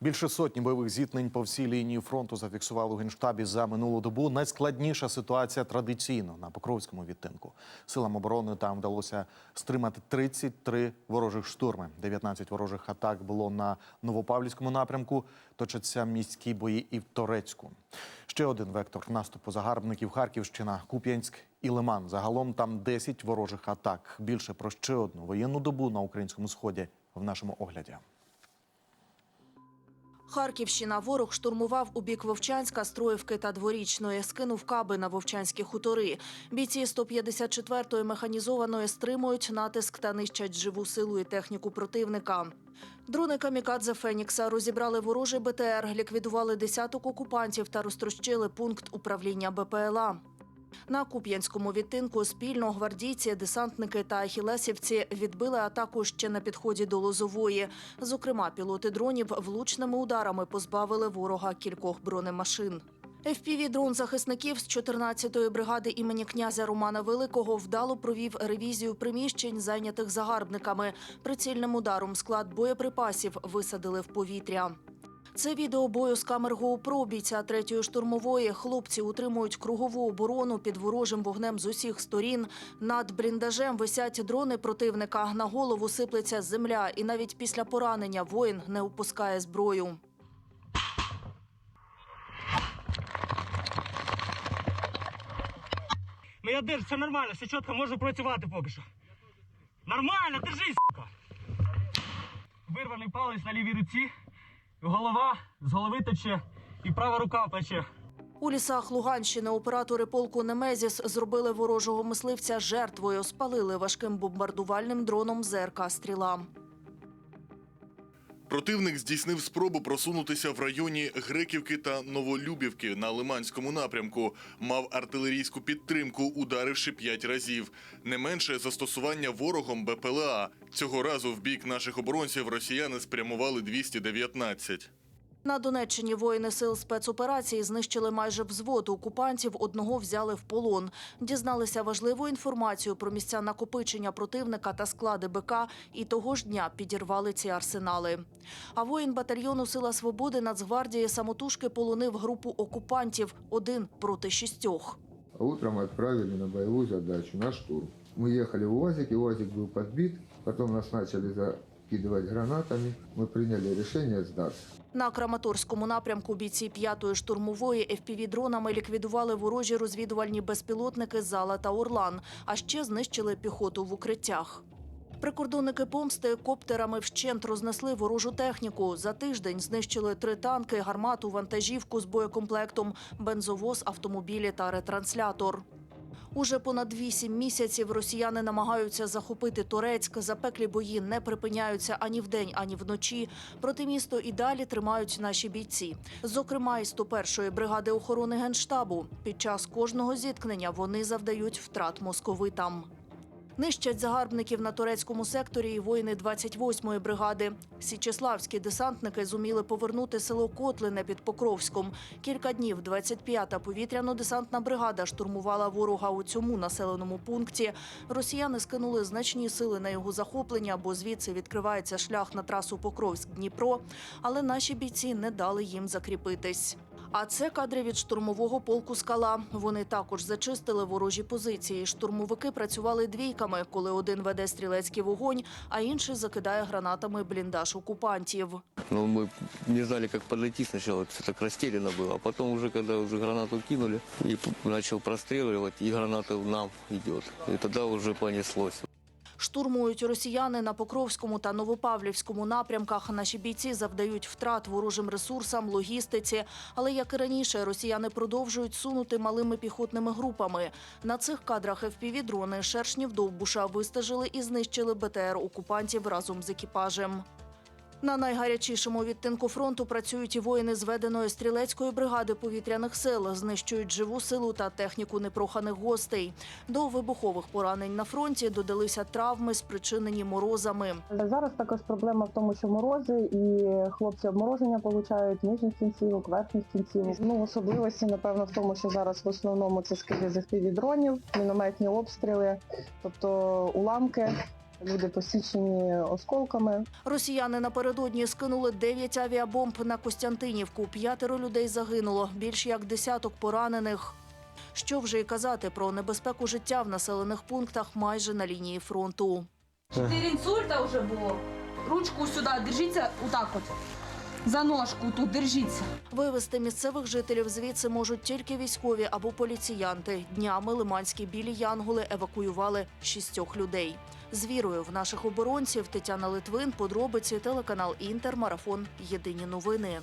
Більше сотні бойових зіткнень по всій лінії фронту зафіксували у генштабі за минулу добу. Найскладніша ситуація традиційно на Покровському відтинку. Силам оборони там вдалося стримати 33 ворожих штурми. 19 ворожих атак було на Новопавлівському напрямку. Точаться міські бої і в Торецьку. Ще один вектор наступу загарбників Харківщина, Куп'янськ і Лиман. Загалом там 10 ворожих атак. Більше про ще одну воєнну добу на українському сході в нашому огляді. Харківщина ворог штурмував у бік Вовчанська, Строївки та Дворічної, скинув каби на Вовчанські хутори. Бійці 154-ї механізованої стримують натиск та нищать живу силу і техніку противника. Дрони камікадзе Фенікса розібрали ворожий БТР, ліквідували десяток окупантів та розтрощили пункт управління БПЛА. На Куп'янському відтинку спільно гвардійці, десантники та ахілесівці відбили атаку ще на підході до Лозової. Зокрема, пілоти дронів влучними ударами позбавили ворога кількох бронемашин. FPV-дрон захисників з 14-ї бригади імені князя Романа Великого вдало провів ревізію приміщень, зайнятих загарбниками. Прицільним ударом склад боєприпасів висадили в повітря. Це відео бою з камер GoPro бійця третьої штурмової. Хлопці утримують кругову оборону під ворожим вогнем з усіх сторін. Над бліндажем висять дрони противника. На голову сиплеться земля, і навіть після поранення воїн не опускає зброю. Ну я держу, все нормально, все чітко, можу працювати поки що. Нормально, держись, сука. Вирваний палець на лівій руці, голова з голови тече і права рука тече. У лісах Луганщини оператори полку Немезіс зробили ворожого мисливця жертвою, спалили важким бомбардувальним дроном ЗРК «Стріла». Противник здійснив спробу просунутися в районі Греківки та Новолюбівки на Лиманському напрямку. Мав артилерійську підтримку, ударивши п'ять разів. Не менше застосування ворогом БПЛА. Цього разу в бік наших оборонців росіяни спрямували 219. На Донеччині воїни сил спецоперації знищили майже взвод окупантів, одного взяли в полон. Дізналися важливу інформацію про місця накопичення противника та склади БК і того ж дня підірвали ці арсенали. А воїн батальйону Сила Свободи Нацгвардії самотужки полонив групу окупантів один проти шістьох. Утром отправили на боевую задачу, на штурм. Мы ехали в УАЗике, УАЗик был подбит, потом нас начали закидывать гранатами. Мы приняли решение сдаться. На Краматорському напрямку бійці п'ятої штурмової FPV-дронами ліквідували ворожі розвідувальні безпілотники Зала та Орлан, а ще знищили піхоту в укриттях. Прикордонники помсти коптерами вщент рознесли ворожу техніку. За тиждень знищили три танки, гармату, вантажівку з боєкомплектом, бензовоз, автомобілі та ретранслятор. Уже понад вісім місяців росіяни намагаються захопити Турецьк. Запеклі бої не припиняються ані вдень, ані вночі. Проти місто і далі тримають наші бійці. Зокрема, і 101-ї бригади охорони генштабу. Під час кожного зіткнення вони завдають втрат московитам. Нищать загарбників на турецькому секторі і воїни 28-ї бригади. Січеславські десантники зуміли повернути село Котлине під Покровськом. Кілька днів 25-та повітряно-десантна бригада штурмувала ворога у цьому населеному пункті. Росіяни скинули значні сили на його захоплення, бо звідси відкривається шлях на трасу Покровськ-Дніпро. Але наші бійці не дали їм закріпитись. А це кадри від штурмового полку Скала. Вони також зачистили ворожі позиції. Штурмовики працювали двійками, коли один веде стрілецький вогонь, а інший закидає гранатами бліндаж окупантів. Но мы не знали, как подойти сначала, все так растеряно было. А потом уже, когда уже гранату кинули, и п- начал простреливать, и граната нам идет. И тогда уже понеслось. Штурмують росіяни на Покровському та Новопавлівському напрямках. Наші бійці завдають втрат ворожим ресурсам, логістиці. Але як і раніше, росіяни продовжують сунути малими піхотними групами. На цих кадрах FPV-дрони шершнів Довбуша вистежили і знищили БТР окупантів разом з екіпажем. На найгарячішому відтинку фронту працюють і воїни зведеної стрілецької бригади повітряних сил, знищують живу силу та техніку непроханих гостей. До вибухових поранень на фронті додалися травми, спричинені морозами. Зараз також проблема в тому, що морози і хлопці обмороження получають нижніх кінцівок, верхніх кінцівок. Ну особливості, напевно, в тому, що зараз в основному це скиди з дронів, мінометні обстріли, тобто уламки. Люди посічені осколками. Росіяни напередодні скинули 9 авіабомб на Костянтинівку. П'ятеро людей загинуло, більш як десяток поранених. Що вже й казати про небезпеку життя в населених пунктах майже на лінії фронту. Чотири інсульта вже було. Ручку сюди, держіться отак от. За ножку тут держіться. Вивезти місцевих жителів звідси можуть тільки військові або поліціянти. Днями лиманські білі янголи евакуювали шістьох людей. З вірою в наших оборонців Тетяна Литвин, подробиці, телеканал Інтер, марафон. Єдині новини.